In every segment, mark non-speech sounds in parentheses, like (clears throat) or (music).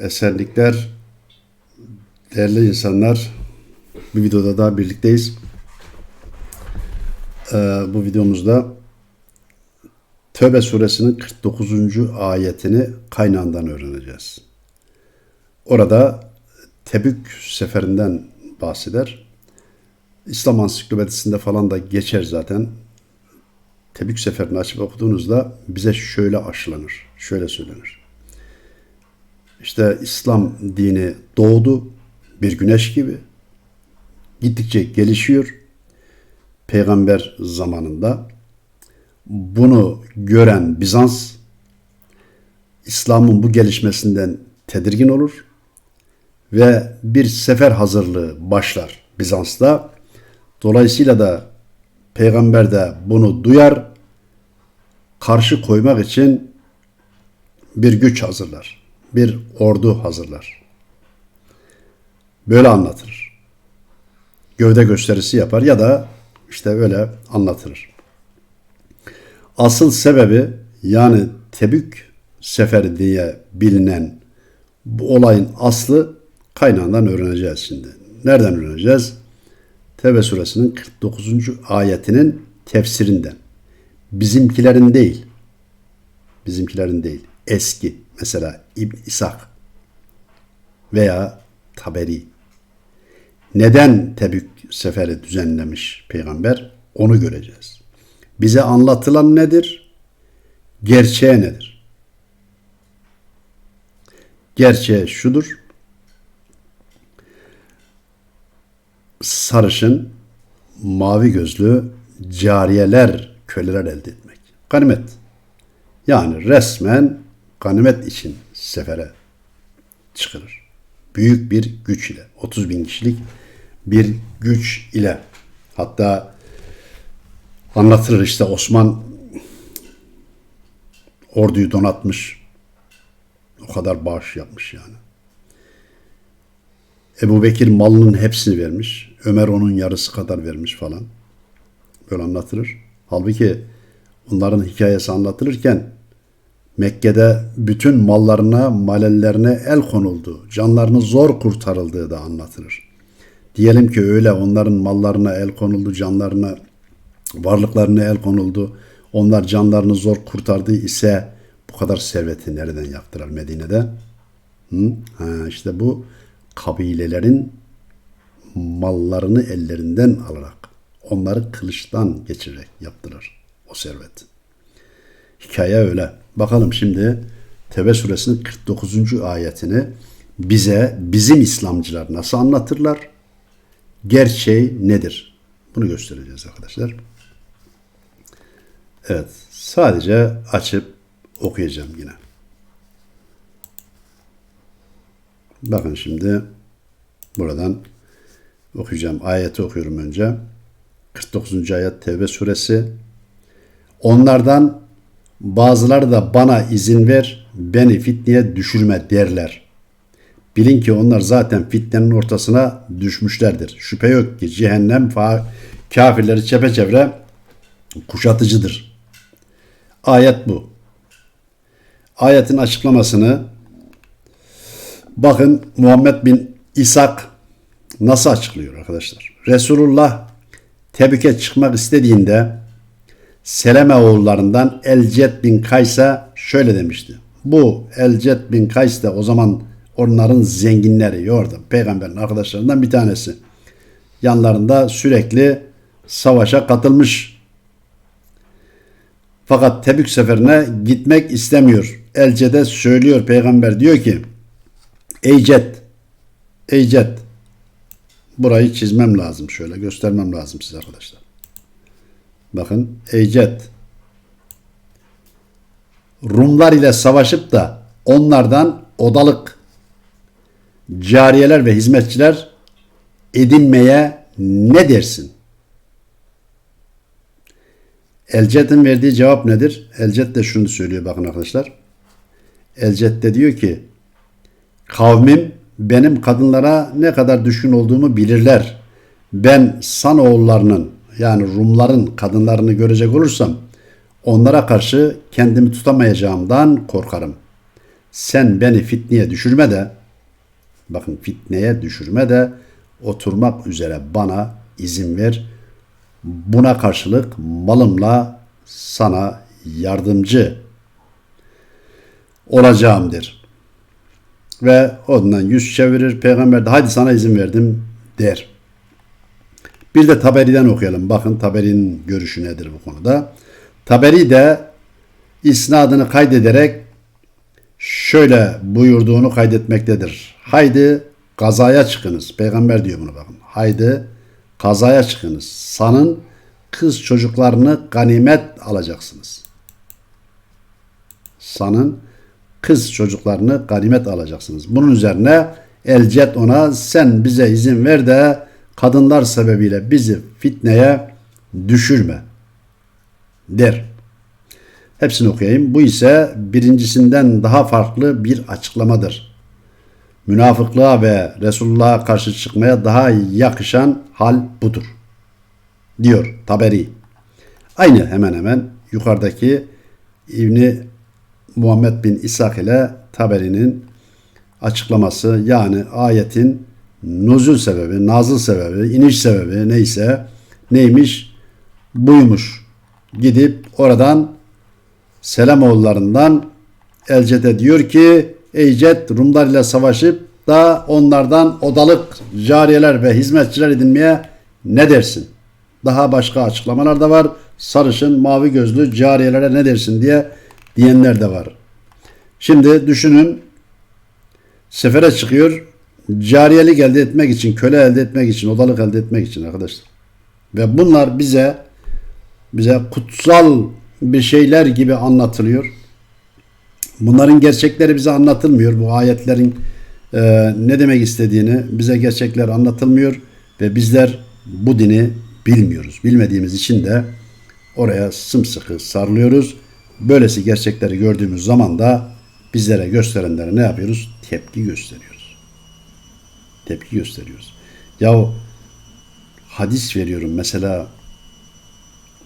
esenlikler, değerli insanlar. Bir videoda daha birlikteyiz. Ee, bu videomuzda Tövbe suresinin 49. ayetini kaynağından öğreneceğiz. Orada Tebük seferinden bahseder. İslam ansiklopedisinde falan da geçer zaten. Tebük seferini açıp okuduğunuzda bize şöyle aşılanır, şöyle söylenir. İşte İslam dini doğdu bir güneş gibi. Gittikçe gelişiyor. Peygamber zamanında bunu gören Bizans İslam'ın bu gelişmesinden tedirgin olur ve bir sefer hazırlığı başlar Bizans'ta. Dolayısıyla da peygamber de bunu duyar, karşı koymak için bir güç hazırlar, bir ordu hazırlar. Böyle anlatır. Gövde gösterisi yapar ya da işte öyle anlatılır. Asıl sebebi yani Tebük seferi diye bilinen bu olayın aslı kaynağından öğreneceğiz şimdi. Nereden öğreneceğiz? Tevbe suresinin 49. ayetinin tefsirinden. Bizimkilerin değil. Bizimkilerin değil. Eski. Mesela İbn İshak veya Taberi. Neden Tebük seferi düzenlemiş peygamber? Onu göreceğiz. Bize anlatılan nedir? Gerçeğe nedir? Gerçeğe şudur. sarışın, mavi gözlü cariyeler, köleler elde etmek. Ganimet. Yani resmen ganimet için sefere çıkılır. Büyük bir güç ile, 30 bin kişilik bir güç ile. Hatta anlatılır işte Osman orduyu donatmış. O kadar bağış yapmış yani. Ebu Bekir malının hepsini vermiş. Ömer onun yarısı kadar vermiş falan. Böyle anlatılır. Halbuki onların hikayesi anlatılırken Mekke'de bütün mallarına, malellerine el konuldu. Canlarını zor kurtarıldığı da anlatılır. Diyelim ki öyle onların mallarına el konuldu, canlarına, varlıklarına el konuldu. Onlar canlarını zor kurtardı ise bu kadar serveti nereden yaptılar Medine'de? Hı? Ha, işte bu kabilelerin mallarını ellerinden alarak onları kılıçtan geçirerek yaptılar o servet. Hikaye öyle. Bakalım şimdi Tevbe suresinin 49. ayetini bize bizim İslamcılar nasıl anlatırlar? Gerçeği nedir? Bunu göstereceğiz arkadaşlar. Evet, sadece açıp okuyacağım yine. Bakın şimdi buradan okuyacağım. Ayeti okuyorum önce. 49. ayet Tevbe suresi. Onlardan bazıları da bana izin ver, beni fitneye düşürme derler. Bilin ki onlar zaten fitnenin ortasına düşmüşlerdir. Şüphe yok ki cehennem kafirleri çepeçevre kuşatıcıdır. Ayet bu. Ayetin açıklamasını Bakın Muhammed bin İshak nasıl açıklıyor arkadaşlar. Resulullah Tebük'e çıkmak istediğinde Seleme oğullarından Elcet bin Kays'a şöyle demişti. Bu Elcet bin Kays de o zaman onların zenginleri yordu. Peygamberin arkadaşlarından bir tanesi. Yanlarında sürekli savaşa katılmış. Fakat Tebük seferine gitmek istemiyor. Elcet'e söylüyor peygamber diyor ki Eycet. Eycet. Burayı çizmem lazım şöyle göstermem lazım size arkadaşlar. Bakın Eycet. Rumlar ile savaşıp da onlardan odalık cariyeler ve hizmetçiler edinmeye ne dersin? Elcet'in verdiği cevap nedir? Elcet de şunu söylüyor bakın arkadaşlar. Elcet de diyor ki Kavmim benim kadınlara ne kadar düşkün olduğumu bilirler. Ben Sanoğullarının yani Rumların kadınlarını görecek olursam onlara karşı kendimi tutamayacağımdan korkarım. sen beni fitneye düşürme de bakın fitneye düşürme de oturmak üzere bana izin ver. Buna karşılık malımla sana yardımcı olacağımdır. Ve ondan yüz çevirir. Peygamber de hadi sana izin verdim der. Bir de Taberi'den okuyalım. Bakın Taberi'nin görüşü nedir bu konuda. Taberi de isnadını kaydederek şöyle buyurduğunu kaydetmektedir. Haydi kazaya çıkınız. Peygamber diyor bunu bakın. Haydi kazaya çıkınız. Sanın kız çocuklarını ganimet alacaksınız. Sanın kız çocuklarını ganimet alacaksınız. Bunun üzerine Elcet ona sen bize izin ver de kadınlar sebebiyle bizi fitneye düşürme der. Hepsini okuyayım. Bu ise birincisinden daha farklı bir açıklamadır. Münafıklığa ve Resulullah'a karşı çıkmaya daha yakışan hal budur. Diyor Taberi. Aynı hemen hemen yukarıdaki İbni Muhammed bin İshak ile Taberi'nin açıklaması yani ayetin nuzul sebebi, nazıl sebebi, iniş sebebi neyse neymiş buymuş. Gidip oradan Selamoğullarından Elcet'e diyor ki Eycet Rumlar ile savaşıp da onlardan odalık cariyeler ve hizmetçiler edinmeye ne dersin? Daha başka açıklamalar da var. Sarışın, mavi gözlü cariyelere ne dersin diye diyenler de var. Şimdi düşünün sefere çıkıyor. Cariyelik elde etmek için, köle elde etmek için, odalık elde etmek için arkadaşlar. Ve bunlar bize bize kutsal bir şeyler gibi anlatılıyor. Bunların gerçekleri bize anlatılmıyor. Bu ayetlerin e, ne demek istediğini bize gerçekler anlatılmıyor ve bizler bu dini bilmiyoruz. Bilmediğimiz için de oraya sımsıkı sarılıyoruz. Böylesi gerçekleri gördüğümüz zaman da bizlere gösterenlere ne yapıyoruz? Tepki gösteriyoruz. Tepki gösteriyoruz. Yahu hadis veriyorum mesela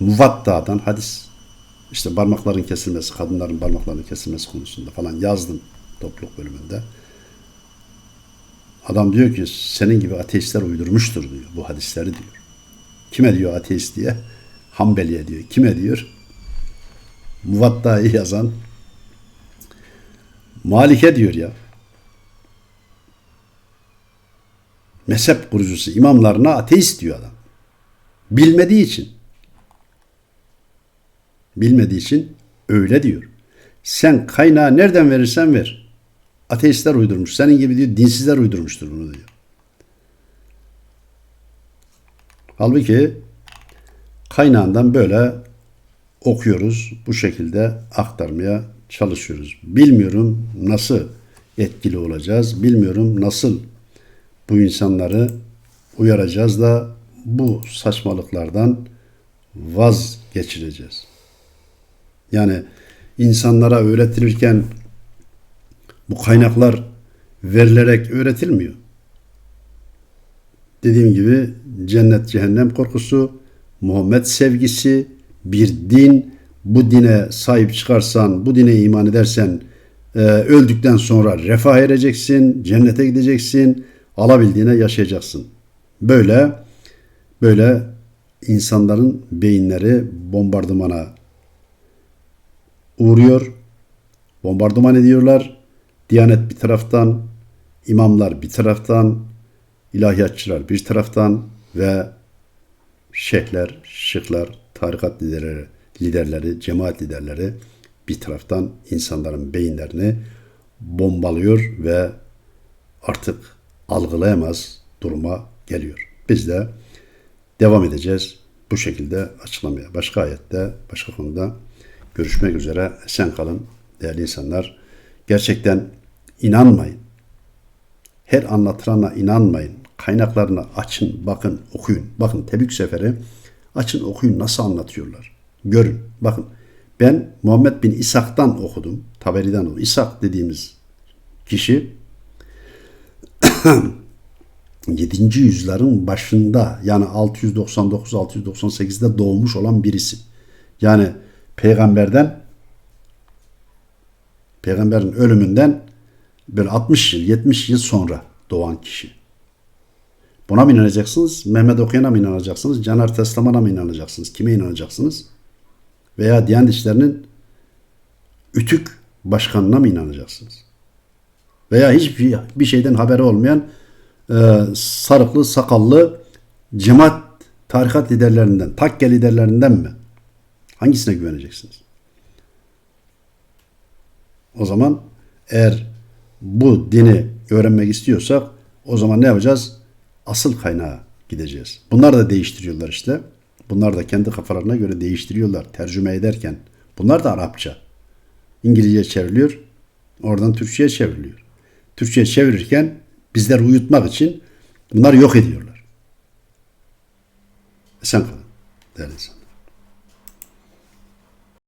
Muvatta'dan hadis işte parmakların kesilmesi, kadınların parmaklarının kesilmesi konusunda falan yazdım topluluk bölümünde. Adam diyor ki senin gibi ateistler uydurmuştur diyor bu hadisleri diyor. Kime diyor ateist diye? (laughs) Hanbeli'ye diyor. Kime diyor? Muvatta'yı yazan Malik'e diyor ya. Mezhep kurucusu imamlarına ateist diyor adam. Bilmediği için. Bilmediği için öyle diyor. Sen kaynağı nereden verirsen ver. Ateistler uydurmuş. Senin gibi diyor dinsizler uydurmuştur bunu diyor. Halbuki kaynağından böyle okuyoruz. Bu şekilde aktarmaya çalışıyoruz. Bilmiyorum nasıl etkili olacağız. Bilmiyorum nasıl bu insanları uyaracağız da bu saçmalıklardan vazgeçireceğiz. Yani insanlara öğretilirken bu kaynaklar verilerek öğretilmiyor. Dediğim gibi cennet cehennem korkusu, Muhammed sevgisi, bir din, bu dine sahip çıkarsan, bu dine iman edersen e, öldükten sonra refah ereceksin, cennete gideceksin, alabildiğine yaşayacaksın. Böyle böyle insanların beyinleri bombardımana uğruyor, bombardıman ediyorlar. Diyanet bir taraftan, imamlar bir taraftan, ilahiyatçılar bir taraftan ve şeyhler, şıklar, tarikat liderleri, liderleri, cemaat liderleri bir taraftan insanların beyinlerini bombalıyor ve artık algılayamaz duruma geliyor. Biz de devam edeceğiz bu şekilde açıklamaya. Başka ayette, başka konuda görüşmek üzere. Esen kalın değerli insanlar. Gerçekten inanmayın. Her anlatılana inanmayın. Kaynaklarını açın, bakın, okuyun. Bakın Tebük Seferi açın okuyun nasıl anlatıyorlar. Görün. Bakın ben Muhammed bin İshak'tan okudum. Taberi'den okudum. İshak dediğimiz kişi (clears throat) 7. yüzyılların başında yani 699-698'de doğmuş olan birisi. Yani peygamberden Peygamberin ölümünden böyle 60 yıl, 70 yıl sonra doğan kişi. Buna mı inanacaksınız? Mehmet Okuyan'a mı inanacaksınız? Caner Teslaman'a mı inanacaksınız? Kime inanacaksınız? Veya Diyanet İşleri'nin ütük başkanına mı inanacaksınız? Veya hiçbir bir şeyden haberi olmayan e, sarıklı, sakallı cemaat tarikat liderlerinden, takke liderlerinden mi? Hangisine güveneceksiniz? O zaman eğer bu dini öğrenmek istiyorsak o zaman ne yapacağız? Asıl kaynağa gideceğiz. Bunlar da değiştiriyorlar işte. Bunlar da kendi kafalarına göre değiştiriyorlar tercüme ederken. Bunlar da Arapça. İngilizce çevriliyor. Oradan Türkçe'ye çevriliyor. Türkçe'ye çevirirken bizleri uyutmak için bunları yok ediyorlar. Sen kalın değerli insan.